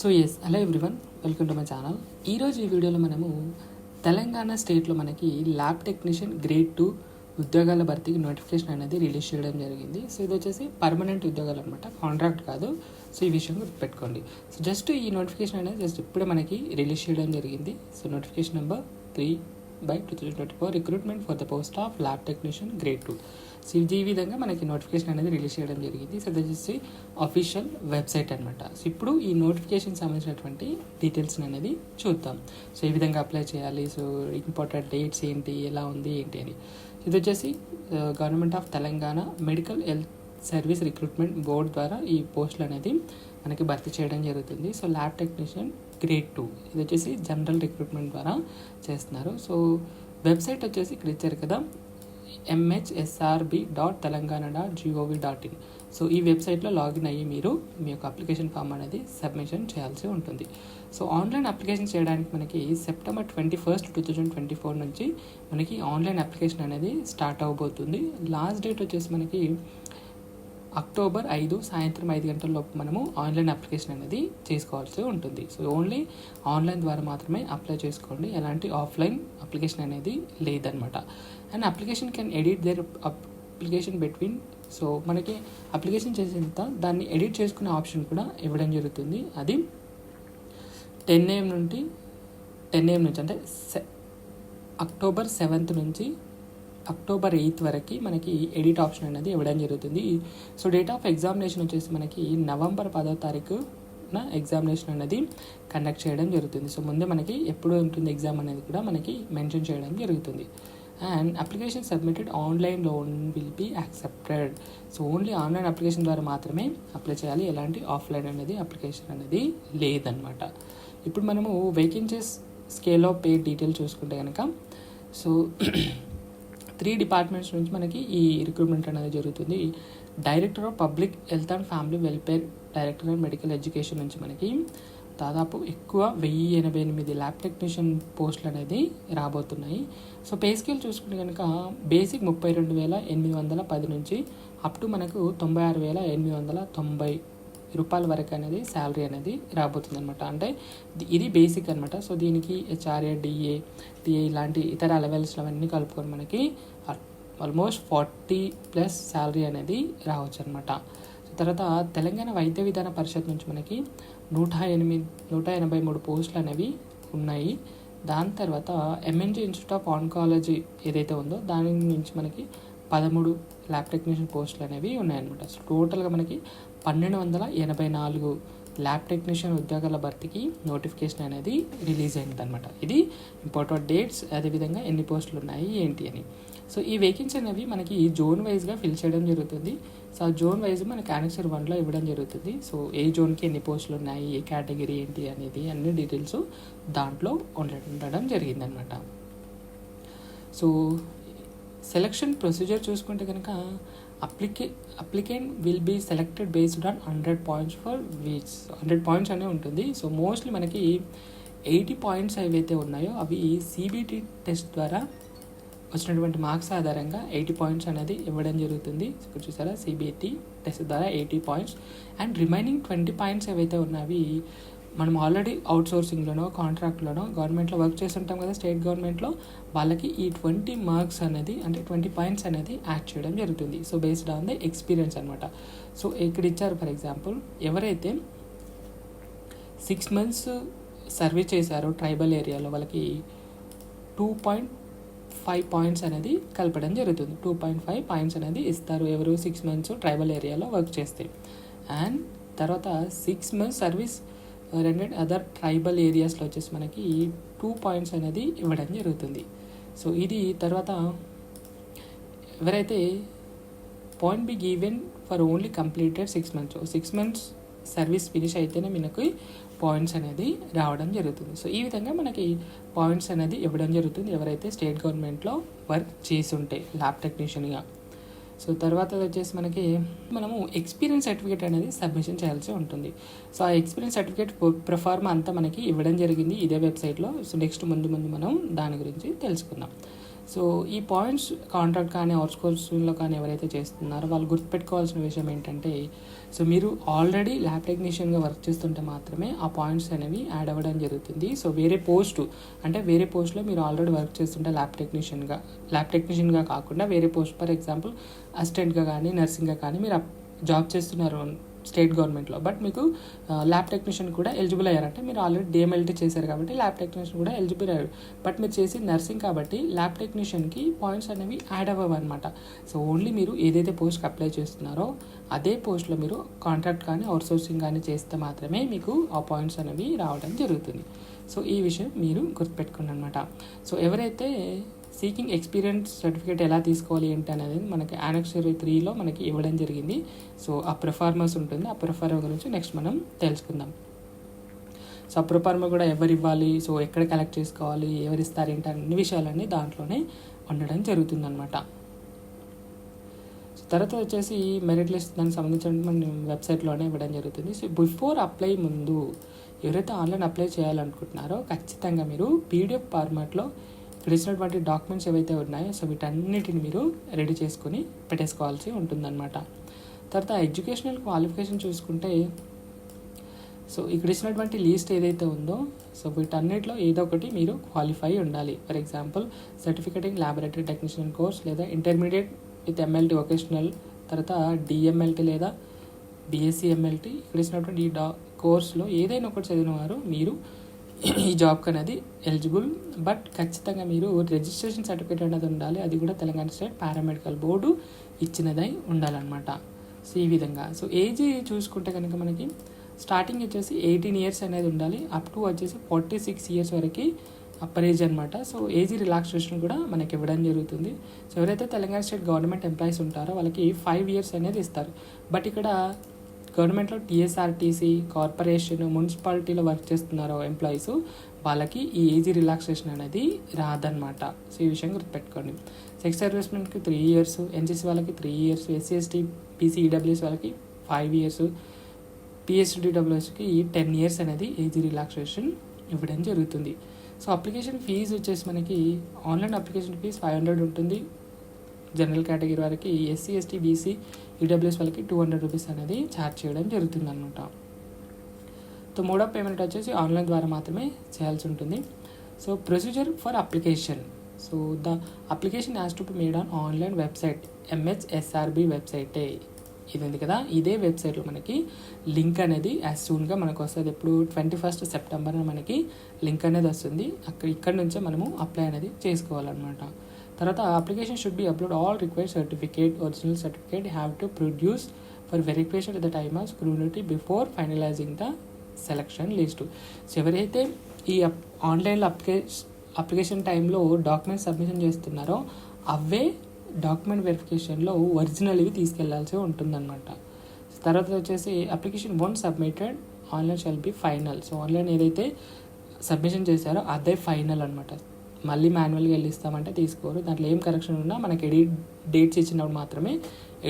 So yes hello everyone welcome to my channel ఈరోజు ఈ వీడియోలో మనము తెలంగాణ స్టేట్లో మనకి ల్యాబ్ టెక్నీషియన్ గ్రేడ్ టూ ఉద్యోగాల భర్తీకి నోటిఫికేషన్ అనేది రిలీజ్ చేయడం జరిగింది. సో ఇది వచ్చేసి పర్మనెంట్ ఉద్యోగాలు అనమాట కాంట్రాక్ట్ కాదు. సో ఈ విషయం గుర్తుపెట్టుకోండి. సో జస్ట్ ఈ నోటిఫికేషన్ అనేది జస్ట్ ఇప్పుడే మనకి రిలీజ్ చేయడం జరిగింది. So notification number three by two thousand twenty four recruitment for the post of lab technician grade two so ఇది ఈ విధంగా మనకి నోటిఫికేషన్ అనేది రిలీజ్ చేయడం జరిగింది. సో ఇది వచ్చేసి అఫీషియల్ వెబ్సైట్ అనమాట సో ఇప్పుడు ఈ నోటిఫికేషన్ సంబంధించినటువంటి డీటెయిల్స్ అనేది చూద్దాం. సో ఏ విధంగా అప్లై చేయాలి. సో ఇంపార్టెంట్ డేట్స్ ఏంటి? ఎలా ఉంది? ఏంటి అని. ఇది వచ్చేసి government of Telangana medical health service recruitment board ద్వారా ఈ పోస్టులు అనేది మనకి భర్తీ చేయడం జరుగుతుంది. So lab technician grade two ఇది వచ్చేసి జనరల్ రిక్రూట్మెంట్ ద్వారా చేస్తున్నారు. సో వెబ్సైట్ వచ్చేసి ఇక్కడ ఇచ్చారు కదా MHSRB dot Telangana dot GOV dot in so ఈ వెబ్సైట్లో లాగిన్ అయ్యి మీరు మీ యొక్క అప్లికేషన్ ఫామ్ అనేది సబ్మిషన్ చేయాల్సి ఉంటుంది. సో ఆన్లైన్ అప్లికేషన్ చేయడానికి మనకి September twenty first two thousand twenty four నుంచి మనకి ఆన్లైన్ అప్లికేషన్ అనేది స్టార్ట్ అవబోతుంది. లాస్ట్ డేట్ వచ్చేసి మనకి అక్టోబర్ ఐదు సాయంత్రం ఐదు గంటల లోపు మనము ఆన్లైన్ అప్లికేషన్ అనేది చేసుకోవాల్సి ఉంటుంది. సో ఓన్లీ ఆన్లైన్ ద్వారా మాత్రమే అప్లై చేసుకోండి. ఎలాంటి ఆఫ్లైన్ అప్లికేషన్ అనేది లేదనమాట and application can edit their application between. So మనకి అప్లికేషన్ చేసేంత దాన్ని ఎడిట్ చేసుకునే ఆప్షన్ కూడా ఇవ్వడం జరుగుతుంది. అది టెన్ ఏఎం నుండి టెన్ ఏఎం నుంచి అంటే అక్టోబర్ సెవెంత్ నుంచి అక్టోబర్ ఎయిత్ వరకు మనకి ఎడిట్ ఆప్షన్ అనేది ఇవ్వడం జరుగుతుంది. సో డేట్ ఆఫ్ ఎగ్జామినేషన్ వచ్చేసి మనకి నవంబర్ పదో తారీఖున ఎగ్జామినేషన్ అనేది కండక్ట్ చేయడం జరుగుతుంది. సో ముందే మనకి ఎప్పుడు ఉంటుంది ఎగ్జామ్ అనేది కూడా మనకి మెన్షన్ చేయడం జరుగుతుంది. And application submitted online alone will be accepted so only online application ద్వారా మాత్రమే అప్లై చేయాలి. ఎలాంటి ఆఫ్లైన్ అనేది అప్లికేషన్ అనేది లేదనమాట ఇప్పుడు మనము vacancies scale of pay detail చూసుకుంటే కనుక సో త్రీ డిపార్ట్మెంట్స్ నుంచి మనకి ఈ రిక్రూట్మెంట్ అనేది జరుగుతుంది. Director of public health and family welfare director of medical education నుంచి మనకి దాదాపు ఎక్కువ వెయ్యి ఎనభై ఎనిమిది ల్యాబ్ టెక్నీషియన్ పోస్టులు అనేది రాబోతున్నాయి. సో పే స్కేల్ చూసుకుంటే కనుక బేసిక్ ముప్పై రెండు వేల ఎనిమిది వందల పది నుంచి అప్ టు మనకు తొంభై ఆరు వేల ఎనిమిది వందల తొంభై రూపాయల వరకు అనేది శాలరీ అనేది రాబోతుంది అనమాట అంటే ఇది బేసిక్ అనమాట సో దీనికి హెచ్ఆర్ఏ డిఏ టిఏ ఇలాంటి ఇతర లెవెల్స్ అవన్నీ కలుపుకొని మనకి ఆల్మోస్ట్ ఫార్టీ ప్లస్ శాలరీ అనేది రావచ్చు అనమాట తర్వాత తెలంగాణ వైద్య విధాన పరిషత్ నుంచి మనకి నూట ఎనిమిది నూట ఎనభై మూడు పోస్టులు అనేవి ఉన్నాయి. దాని తర్వాత ఎంఎన్జీ ఇన్స్టిట్యూట్ ఆఫ్ ఆన్కాలజీ ఏదైతే ఉందో దాని నుంచి మనకి పదమూడు ల్యాబ్ టెక్నీషియన్ పోస్టులు అనేవి ఉన్నాయన్నమాట. సో టోటల్గా మనకి పన్నెండు వందల ఎనభై నాలుగు ల్యాబ్ టెక్నీషియన్ ఉద్యోగాల భర్తీకి నోటిఫికేషన్ అనేది రిలీజ్ అయింది అనమాట ఇది ఇంపార్టెంట్ డేట్స్ అదేవిధంగా ఎన్ని పోస్టులు ఉన్నాయి ఏంటి అని. సో ఈ వేకెన్సీ అనేవి మనకి జోన్ వైజ్గా ఫిల్ చేయడం జరుగుతుంది. సో ఆ జోన్ వైజ్ మనకి ఆన్సర్ వన్లో ఇవ్వడం జరుగుతుంది. సో ఏ జోన్కి ఎన్ని పోస్టులు ఉన్నాయి ఏ కేటగిరీ ఏంటి అనేది అన్ని డీటెయిల్స్ దాంట్లో ఉండడం జరిగిందనమాట సో సెలక్షన్ ప్రొసీజర్ చూసుకుంటే కనుక అప్లికే applicant will be selected based on hundred points for weeks hundred points అనే ఉంటుంది. సో మోస్ట్లీ మనకి ఎయిటీ పాయింట్స్ ఏవైతే ఉన్నాయో అవి సిబిటి టెస్ట్ ద్వారా వచ్చినటువంటి మార్క్స్ ఆధారంగా ఎయిటీ పాయింట్స్ అనేది ఇవ్వడం జరుగుతుంది. ఇక్కడ చూసారా? సిబిఐటి టెస్ట్ ద్వారా eighty points. And remaining twenty points ఏవైతే ఉన్నవి మనం ఆల్రెడీ అవుట్ సోర్సింగ్లోనో కాంట్రాక్ట్లోనో గవర్నమెంట్లో వర్క్ చేస్తుంటాం కదా స్టేట్ గవర్నమెంట్లో వాళ్ళకి ఈ ట్వంటీ మార్క్స్ అనేది అంటే ట్వంటీ పాయింట్స్ అనేది యాడ్ చేయడం జరుగుతుంది. So based on the experience అనమాట సో ఇక్కడ ఇచ్చారు ఫర్ ఎగ్జాంపుల్ ఎవరైతే సిక్స్ మంత్స్ సర్వే చేశారో ట్రైబల్ ఏరియాలో వాళ్ళకి టూ పాయింట్ ఫైవ్ పాయింట్స్ అనేది కలపడం జరుగుతుంది. టూ పాయింట్ ఫైవ్ పాయింట్స్ అనేది ఇస్తారు ఎవరు సిక్స్ మంత్స్ ట్రైబల్ ఏరియాలో వర్క్ చేస్తే. అండ్ తర్వాత six months service rendered other tribal ఏరియాస్లో వచ్చేసి మనకి టూ పాయింట్స్ అనేది ఇవ్వడం జరుగుతుంది. సో ఇది తర్వాత ఎవరైతే point be given for only completed six months six months service finish అయితేనే మనకి పాయింట్స్ అనేది రావడం జరుగుతుంది. సో ఈ విధంగా మనకి పాయింట్స్ అనేది ఇవ్వడం జరుగుతుంది. ఎవరైతే స్టేట్ గవర్నమెంట్లో వర్క్ చేసి ఉంటే ల్యాబ్ టెక్నీషియన్గా సో తర్వాత వచ్చేసి మనకి మనము ఎక్స్పీరియన్స్ సర్టిఫికేట్ అనేది సబ్మిషన్ చేయాల్సి ఉంటుంది. సో ఆ ఎక్స్పీరియన్స్ సర్టిఫికేట్ ప్రొఫార్మ్ అంతా మనకి ఇవ్వడం జరిగింది. ఇదే వెబ్సైట్లో సో నెక్స్ట్ ముందు ముందు మనం దాని గురించి తెలుసుకుందాం. సో ఈ పాయింట్స్ కాంట్రాక్ట్ కానీ అవుట్సోర్సింగ్లో కానీ ఎవరైతే చేస్తున్నారో వాళ్ళు గుర్తుపెట్టుకోవాల్సిన విషయం ఏంటంటే సో మీరు ఆల్రెడీ ల్యాబ్ టెక్నీషియన్గా వర్క్ చేస్తుంటే మాత్రమే ఆ పాయింట్స్ అనేవి యాడ్ అవ్వడం జరుగుతుంది. సో వేరే పోస్ట్ అంటే వేరే పోస్ట్లో మీరు ఆల్రెడీ వర్క్ చేస్తుంటే ల్యాబ్ టెక్నీషియన్గా ల్యాబ్ టెక్నీషియన్గా కాకుండా వేరే పోస్ట్ ఫర్ ఎగ్జాంపుల్ అసిస్టెంట్గా కానీ నర్సింగ్గా కానీ మీరు జాబ్ చేస్తున్నారు స్టేట్ గవర్నమెంట్లో బట్ మీకు ల్యాబ్ టెక్నీషియన్ కూడా ఎలిజిబుల్ అయ్యారంటే మీరు ఆల్రెడీ డిఎంఎల్టీ చేశారు కాబట్టి ల్యాబ్ టెక్నీషియన్ కూడా ఎలిజిబుల్ అయ్యారు. బట్ మీరు చేసి నర్సింగ్ కాబట్టి ల్యాబ్ టెక్నీషియన్కి పాయింట్స్ అనేవి యాడ్ అవ్వవు అనమాట సో ఓన్లీ మీరు ఏదైతే పోస్ట్కి అప్లై చేస్తున్నారో అదే పోస్ట్లో మీరు కాంట్రాక్ట్ కానీ అవుట్సోర్సింగ్ కానీ చేస్తే మాత్రమే మీకు ఆ పాయింట్స్ అనేవి రావడం జరుగుతుంది. సో ఈ విషయం మీరు గుర్తుపెట్టుకోండి అనమాట సో ఎవరైతే సీకింగ్ ఎక్స్పీరియన్స్ సర్టిఫికేట్ ఎలా తీసుకోవాలి ఏంటి అనేది మనకి యానెక్సరీ త్రీలో మనకి ఇవ్వడం జరిగింది. సో ఆ ప్రిఫార్మర్స్ ఉంటుంది. ఆ ప్రిఫార్మర్ గురించి నెక్స్ట్ మనం తెలుసుకుందాం. సో ఆ ప్రిఫార్మర్ కూడా ఎవరు ఇవ్వాలి? సో ఎక్కడ కలెక్ట్ చేసుకోవాలి? ఎవరు ఇస్తారు ఏంటి? అన్ని విషయాలన్నీ దాంట్లోనే ఉండడం జరుగుతుందన్నమాట. సో తర్వాత వచ్చేసి మెరిట్ లిస్ట్ దానికి సంబంధించిన మన వెబ్సైట్లోనే ఇవ్వడం జరుగుతుంది. సో బిఫోర్ అప్లై ముందు ఎవరైతే ఆన్లైన్ అప్లై చేయాలనుకుంటున్నారో ఖచ్చితంగా మీరు పీడిఎఫ్ ఫార్మాట్లో ఇక్కడ ఇచ్చినటువంటి డాక్యుమెంట్స్ ఏవైతే ఉన్నాయో సో వీటన్నిటిని మీరు రెడీ చేసుకొని పెట్టేసుకోవాల్సి ఉంటుందన్నమాట. తర్వాత ఎడ్యుకేషనల్ క్వాలిఫికేషన్ చూసుకుంటే సో ఇక్కడ ఇచ్చినటువంటి లీస్ట్ ఏదైతే ఉందో సో వీటన్నిటిలో ఏదో ఒకటి మీరు క్వాలిఫై ఉండాలి. For example certificate in laboratory technician course లేదా ఇంటర్మీడియట్ విత్ ఎంఎల్టీ వొకేషనల్ తర్వాత డిఎంఎల్టీ లేదా బిఎస్సి ఎంఎల్టీ ఇక్కడ ఇచ్చినటువంటి ఈ డా కోర్స్లో ఏదైనా ఒకటి చదివిన వారు మీరు ఈ జాబ్కి అనేది ఎలిజిబుల్ బట్ ఖచ్చితంగా మీరు రిజిస్ట్రేషన్ సర్టిఫికేట్ అనేది ఉండాలి. అది కూడా తెలంగాణ స్టేట్ పారామెడికల్ బోర్డు ఇచ్చినదై ఉండాలన్నమాట. సో ఈ విధంగా. సో ఏజ్ చూసుకుంటే కనుక మనకి స్టార్టింగ్ వచ్చేసి ఎయిటీన్ ఇయర్స్ అనేది ఉండాలి. అప్ టు వచ్చేసి ఫార్టీ సిక్స్ ఇయర్స్ వరకు అప్పర్ ఏజ్ అనమాట సో ఏజ్ రిలాక్సేషన్ కూడా మనకి ఇవ్వడం జరుగుతుంది. సో ఎవరైతే తెలంగాణ స్టేట్ గవర్నమెంట్ ఎంప్లాయీస్ ఉంటారో వాళ్ళకి ఫైవ్ ఇయర్స్ అనేది ఇస్తారు. బట్ ఇక్కడ గవర్నమెంట్లో టీఎస్ఆర్టీసీ కార్పొరేషన్ మున్సిపాలిటీలో వర్క్ చేస్తున్నారో ఎంప్లాయీస్. వాళ్ళకి ఈ ఏజీ రిలాక్సేషన్ అనేది రాదనమాట సో ఈ విషయం గుర్తుపెట్టుకోండి. సెక్స్ సర్వీస్మెంట్కి త్రీ ఇయర్స్ ఎన్సీసీ వాళ్ళకి త్రీ ఇయర్స్ ఎస్సీ ఎస్టీ వాళ్ళకి ఫైవ్ ఇయర్స్ పిఎస్డిడబ్ల్యూఎస్కి టెన్ ఇయర్స్ అనేది ఏజీ రిలాక్సేషన్ ఇవ్వడం జరుగుతుంది. సో అప్లికేషన్ ఫీజు వచ్చేసి మనకి online application fee five hundred ఉంటుంది. జనరల్ కేటగిరీ వారికి ఎస్సీ ఎస్టీ బీసీ ఈడబ్ల్యూఎస్ వాళ్ళకి టూ హండ్రెడ్ రూపీస్ అనేది ఛార్జ్ చేయడం జరుగుతుంది అనమాట సో మోడ్ ఆఫ్ పేమెంట్ వచ్చేసి ఆన్లైన్ ద్వారా మాత్రమే చేయాల్సి ఉంటుంది. So procedure for application so the application has to be made on online website MHSRB వెబ్సైటే ఇది ఉంది కదా? ఇదే వెబ్సైట్లో మనకి లింక్ అనేది యాజ్ సూన్గా మనకు వస్తుంది. ఇప్పుడు ట్వంటీ ఫస్ట్ సెప్టెంబర్ మనకి లింక్ అనేది వస్తుంది. అక్కడ ఇక్కడ నుంచే మనము అప్లై అనేది చేసుకోవాలన్నమాట. తర్వాత application should be upload all required certificate original certificate have to produce for verification the time of scrutiny before finalising the selection list so ఎవరైతే ఈ ఆన్లైన్లో అప్లికే అప్లికేషన్ టైంలో డాక్యుమెంట్ సబ్మిషన్ చేస్తున్నారో అవే డాక్యుమెంట్ వెరిఫికేషన్లో ఒరిజినల్ ఇవి తీసుకెళ్ళాల్సి ఉంటుందన్నమాట. తర్వాత వచ్చేసి application once submitted online shall be final so online ఏదైతే సబ్మిషన్ చేశారో అదే ఫైనల్ అనమాట మళ్ళీ మాన్యువల్గా వెళ్ళిస్తామంటే తీసుకోరు. దాంట్లో ఏం కరెక్షన్ ఉన్నా మనకి ఎడిట్ డేట్స్ ఇచ్చినప్పుడు మాత్రమే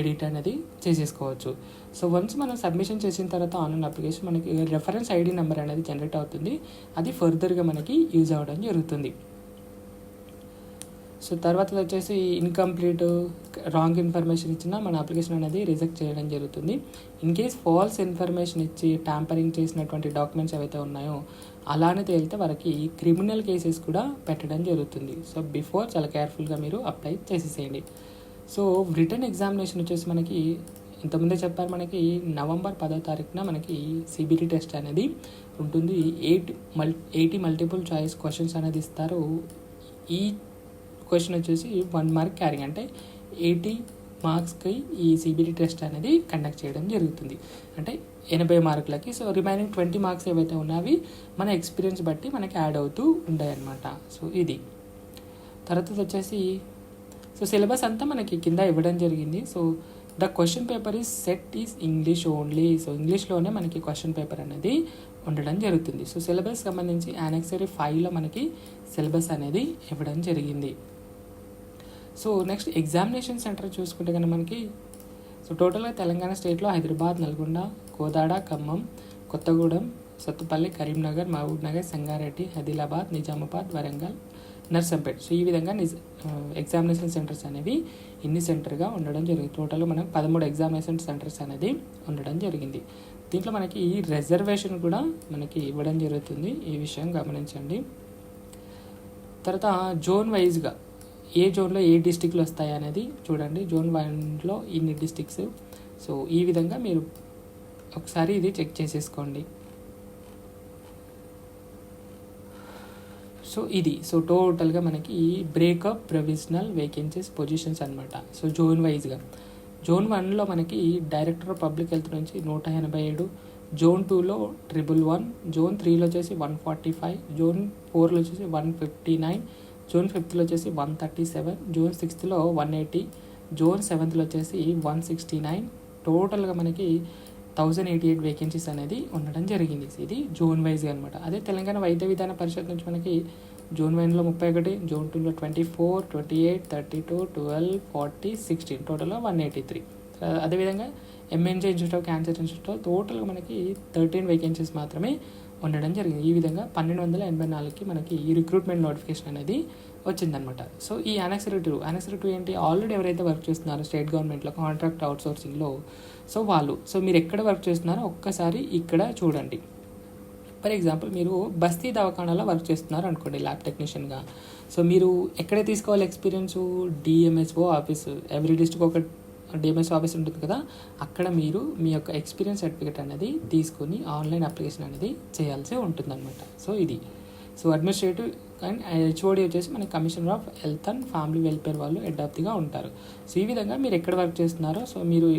ఎడిట్ అనేది చేసేసుకోవచ్చు. సో వన్స్ మనం సబ్మిషన్ చేసిన తర్వాత ఆన్లైన్ అప్లికేషన్ మనకి రెఫరెన్స్ ఐడి నెంబర్ అనేది జనరేట్ అవుతుంది. అది ఫర్దర్గా మనకి యూజ్ అవ్వడం జరుగుతుంది. సో తర్వాత వచ్చేసి ఇన్కంప్లీట్ రాంగ్ ఇన్ఫర్మేషన్ ఇచ్చినా మన అప్లికేషన్ అనేది రిజెక్ట్ చేయడం జరుగుతుంది. ఇన్ కేస్ ఫాల్స్ ఇన్ఫర్మేషన్ ఇచ్చి ట్యాంపరింగ్ చేసినటువంటి డాక్యుమెంట్స్ ఏవైతే ఉన్నాయో అలానే తేలితే వారికి క్రిమినల్ కేసెస్ కూడా పెట్టడం జరుగుతుంది. సో బిఫోర్ చాలా కేర్ఫుల్గా మీరు అప్లై చేసేసేయండి. సో రిటర్న్ ఎగ్జామినేషన్ వచ్చేసి మనకి ఇంతకుముందే చెప్పారు మనకి నవంబర్ పదో తారీఖున మనకి సిబిటీ టెస్ట్ అనేది ఉంటుంది. ఎయిట్ మల్ ఎయిటీ మల్టిపుల్ చాయిస్ క్వశ్చన్స్ అనేది ఇస్తారు. ఈ క్వశ్చన్ వచ్చేసి వన్ మార్క్ క్యారింగ్ అంటే ఎయిటీ మార్క్స్కి ఈ సిబిటీ టెస్ట్ అనేది కండక్ట్ చేయడం జరుగుతుంది. అంటే ఎనభై మార్కులకి సో రిమైనింగ్ ట్వంటీ మార్క్స్ ఏవైతే ఉన్నావి మన ఎక్స్పీరియన్స్ బట్టి మనకి యాడ్ అవుతూ ఉంటాయి అన్నమాట సో ఇది. తర్వాత వచ్చేసి సో సిలబస్ అంతా మనకి కింద ఇవ్వడం జరిగింది. So the question paper is set is English only so ఇంగ్లీష్లోనే మనకి క్వశ్చన్ పేపర్ అనేది ఉండడం జరుగుతుంది. సో సిలబస్ సంబంధించి యానెక్సరీ ఫైవ్లో మనకి సిలబస్ అనేది ఇవ్వడం జరిగింది. సో నెక్స్ట్ ఎగ్జామినేషన్ సెంటర్ చూసుకుంటే కనుక మనకి సో టోటల్గా తెలంగాణ స్టేట్లో హైదరాబాద్ నల్గొండ కోదాడ ఖమ్మం కొత్తగూడెం సత్తుపల్లి కరీంనగర్ మహబూబ్ నగర్ సంగారెడ్డి ఆదిలాబాద్ నిజామాబాద్ వరంగల్ నర్సంపేట్. సో ఈ విధంగా నిజ ఎగ్జామినేషన్ సెంటర్స్ అనేవి ఇన్ని సెంటర్గా ఉండడం జరిగింది? టోటల్ మనకు పదమూడు ఎగ్జామినేషన్ సెంటర్స్ అనేది ఉండడం జరిగింది. దీంట్లో మనకి ఈ రిజర్వేషన్ కూడా మనకి ఇవ్వడం జరుగుతుంది. ఈ విషయం గమనించండి. తర్వాత జోన్ వైజ్గా ఏ జోన్లో ఏ డిస్టిక్లు వస్తాయి అనేది చూడండి. జోన్ వన్లో ఇన్ని డిస్టిక్స్. సో ఈ విధంగా మీరు ఒకసారి ఇది చెక్ చేసేసుకోండి. సో ఇది. సో టోటల్గా మనకి ఈ బ్రేకప్ ప్రొవిజనల్ వేకెన్సీస్ పొజిషన్స్ అనమాట సో జోన్ వైజ్గా. జోన్ వన్లో మనకి డైరెక్టర్ ఆఫ్ పబ్లిక్ హెల్త్ నుంచి నూట ఎనభై ఏడు జోన్ టూలో ట్రిపుల్ వన్ జోన్ త్రీలో వచ్చేసి వన్ ఫార్టీ ఫైవ్ జోన్ ఫోర్లో వచ్చేసి వన్ ఫిఫ్టీ నైన్ జూన్ ఫిఫ్త్లో వచ్చేసి వన్ థర్టీ సెవెన్ జూన్ సిక్స్త్లో వన్ ఎయిటీ జూన్ సెవెంత్లో వచ్చేసి వన్ సిక్స్టీ నైన్. టోటల్గా మనకి థౌజండ్ ఎయిటీ ఎయిట్ వేకెన్సీస్ అనేది ఉండడం జరిగింది. ఇది జోన్ వైజ్గా అనమాట అదే తెలంగాణ వైద్య విధాన పరిషత్ నుంచి మనకి జూన్ వన్లో ముప్పై ఒకటి జూన్ టూలో twenty four twenty eight thirty two twelve forty sixteen. టోటల్గా వన్ ఎయిటీ త్రీ. అదేవిధంగా ఎంఎన్జే ఇన్స్టిట్యూట్ ఆఫ్ క్యాన్సర్ ఇన్స్టిట్యూట్లో టోటల్గా మనకి థర్టీన్ వేకెన్సీస్ మాత్రమే ఉండడం జరిగింది. ఈ విధంగా పన్నెండు వందల ఎనభై నాలుగుకి మనకి ఈ రిక్రూట్మెంట్ నోటిఫికేషన్ అనేది వచ్చిందనమాట సో ఈ అనెక్సరేటివ్ టూ ఏంటి? ఆల్రెడీ ఎవరైతే వర్క్ చేస్తున్నారో స్టేట్ గవర్నమెంట్లో కాంట్రాక్ట్ అవుట్సోర్సింగ్లో సో వాళ్ళు సో మీరు ఎక్కడ వర్క్ చేస్తున్నారో ఒక్కసారి ఇక్కడ చూడండి. ఫర్ ఎగ్జాంపుల్ మీరు బస్తీ దవాఖానాలో వర్క్ చేస్తున్నారు అనుకోండి ల్యాబ్ టెక్నీషియన్గా సో మీరు ఎక్కడ తీసుకోవాలి experience DMSO office every district ఒక డిఎంఎస్ ఆఫీస్ ఉంటుంది కదా అక్కడ మీరు మీ యొక్క ఎక్స్పీరియన్స్ సర్టిఫికేట్ అనేది తీసుకొని ఆన్లైన్ అప్లికేషన్ అనేది చేయాల్సి ఉంటుందన్నమాట. సో ఇది. సో అడ్మినిస్ట్రేటివ్ అండ్ హెచ్ఓడి వచ్చేసి మన commissioner of health and family welfare వాళ్ళు హెడ్ ఉంటారు. సో ఈ విధంగా మీరు ఎక్కడ వర్క్ చేస్తున్నారో సో మీరు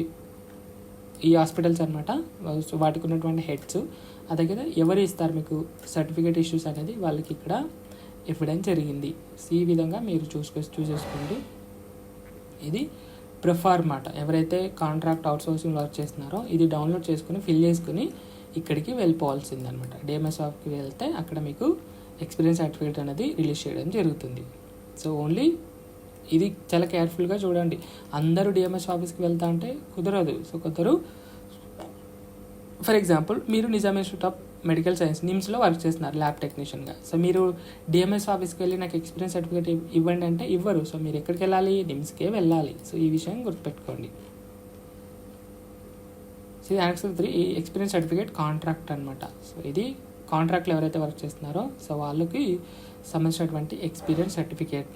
ఈ హాస్పిటల్స్ అనమాట సో వాటికి ఉన్నటువంటి హెడ్స్ అదే కదా ఎవరు ఇస్తారు మీకు సర్టిఫికేట్ ఇష్యూస్ అనేది వాళ్ళకి ఇక్కడ ఇవ్వడం జరిగింది. సో ఈ విధంగా మీరు చూసుకొని చూసేసుకోండి. ఇది. ప్రిఫర్ మాట ఎవరైతే కాంట్రాక్ట్ అవుట్సోర్సింగ్ వర్క్ చేస్తున్నారో ఇది డౌన్లోడ్ చేసుకుని ఫిల్ చేసుకుని ఇక్కడికి వెళ్ళిపోవాల్సింది అనమాట డిఎంఎస్ ఆఫ్కి వెళ్తే అక్కడ మీకు ఎక్స్పీరియన్స్ సర్టిఫికేట్ అనేది రిలీజ్ చేయడం జరుగుతుంది. సో ఓన్లీ ఇది చాలా కేర్ఫుల్గా చూడండి. అందరూ డిఎంఎస్ ఆఫీస్కి వెళ్తా అంటే కుదరదు. సో కొందరు ఫర్ ఎగ్జాంపుల్ మీరు Nizam institute of medical science నిమ్స్లో work చేస్తున్నారు ల్యాబ్ టెక్నీషియన్గా సో మీరు డిఎంఎస్ ఆఫీస్కి వెళ్ళి నాకు ఎక్స్పీరియన్స్ సర్టిఫికేట్ ఇవ్వండి అంటే ఇవ్వరు. సో మీరు ఎక్కడికి వెళ్ళాలి? నిమ్స్కే వెళ్ళాలి. సో ఈ విషయం గుర్తుపెట్టుకోండి. సో ఇది యాక్చువల్ త్రీ ఈ ఎక్స్పీరియన్స్ సర్టిఫికేట్ కాంట్రాక్ట్ అనమాట సో ఇది కాంట్రాక్ట్లో ఎవరైతే వర్క్ చేస్తున్నారో సో వాళ్ళకి సంబంధించినటువంటి ఎక్స్పీరియన్స్ సర్టిఫికేట్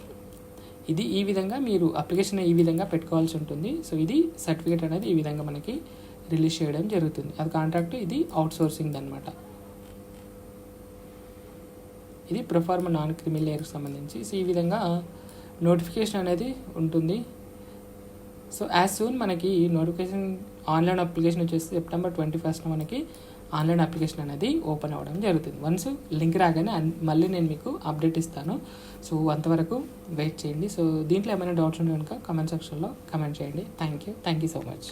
ఇది ఈ విధంగా మీరు అప్లికేషన్ ఈ విధంగా పెట్టుకోవాల్సి ఉంటుంది. సో ఇది సర్టిఫికేట్ అనేది ఈ విధంగా మనకి రిలీజ్ చేయడం జరుగుతుంది. అది కాంట్రాక్ట్ ఇది అవుట్ సోర్సింగ్ అనమాట ఇది ప్రొఫార్మ నాన్ క్రిమి లేయర్కి సంబంధించి. సో ఈ విధంగా నోటిఫికేషన్ అనేది ఉంటుంది. సో యాజ్ సూన్ మనకి నోటిఫికేషన్ ఆన్లైన్ అప్లికేషన్ వచ్చేసి సెప్టెంబర్ ట్వంటీ ఫస్ట్ మనకి ఆన్లైన్ అప్లికేషన్ అనేది ఓపెన్ అవ్వడం జరుగుతుంది. వన్స్ లింక్ రాగానే మళ్ళీ నేను మీకు అప్డేట్ ఇస్తాను. సో అంతవరకు వెయిట్ చేయండి. సో దీంట్లో ఏమైనా డౌట్స్ ఉంటే కనుక కమెంట్ సెక్షన్లో కమెంట్ చేయండి. Thank you thank you so much